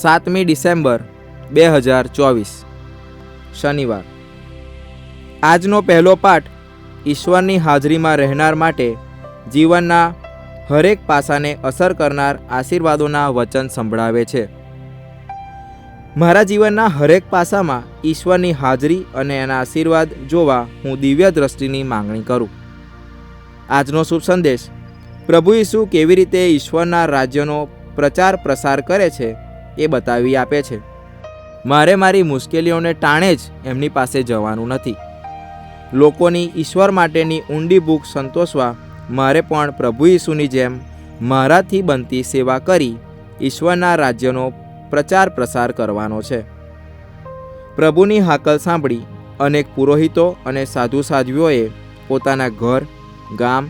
સાતમી ડિસેમ્બર બે હજાર ચોવીસ, શનિવાર. આજનો પહેલો પાઠ ઈશ્વરની હાજરીમાં રહેનાર માટે જીવનના હરેક પાસાને અસર કરનાર આશીર્વાદોના વચન સંભળાવે છે. મારા જીવનના હરેક પાસામાં ઈશ્વરની હાજરી અને એના આશીર્વાદ જોવા હું દિવ્ય દ્રષ્ટિની માંગણી કરું. આજનો શુભ સંદેશ, પ્રભુ ઈસુ કેવી રીતે ઈશ્વરના રાજ્યનો પ્રચાર પ્રસાર કરે છે એ બતાવી આપે છે. મારે મારી મુશ્કેલીઓને ટાણે જ એમની પાસે જવાનું નથી. લોકોની ઈશ્વર માટેની ઊંડી ભૂખ સંતોષવા મારે પણ પ્રભુ ઈસુની જેમ મારાથી બનતી સેવા કરી ઈશ્વરના રાજ્યનો પ્રચાર પ્રસાર કરવાનો છે. પ્રભુની હાકલ સાંભળી અનેક પુરોહિતો અને સાધુ સાધ્વીઓએ પોતાના ઘર, ગામ,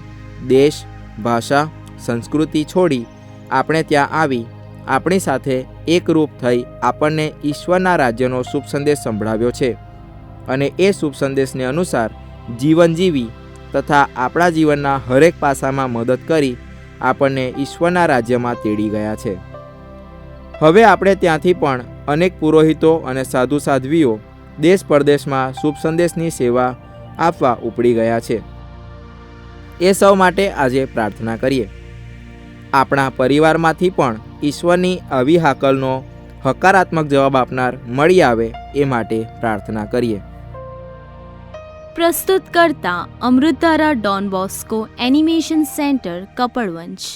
દેશ, ભાષા, સંસ્કૃતિ છોડી આપણે ત્યાં આવી આપણી સાથે એકરૂપ થઈ આપણને ઈશ્વરના રાજ્યનો શુભ સંદેશ સંભળાવ્યો છે. અને એ શુભ સંદેશને અનુસાર જીવન જીવી તથા આપણા જીવનના હરેક પાસામાં મદદ કરી આપણને ઈશ્વરના રાજ્યમાં તેડી ગયા છે. હવે આપણે ત્યાંથી પણ અનેક પુરોહિતો અને સાધુ સાધ્વીઓ દેશ પરદેશમાં શુભ સંદેશની સેવા આપવા ઉપડી ગયા છે. એ સૌ માટે આજે પ્રાર્થના કરીએ. આપણા પરિવારમાંથી પણ ઈશ્વરની આવી હાકલનો હકારાત્મક જવાબ આપનાર મળી આવે એ માટે પ્રાર્થના કરીએ. પ્રસ્તુત કરતા Amrutdhara Don Bosco animation centre Kapadvanj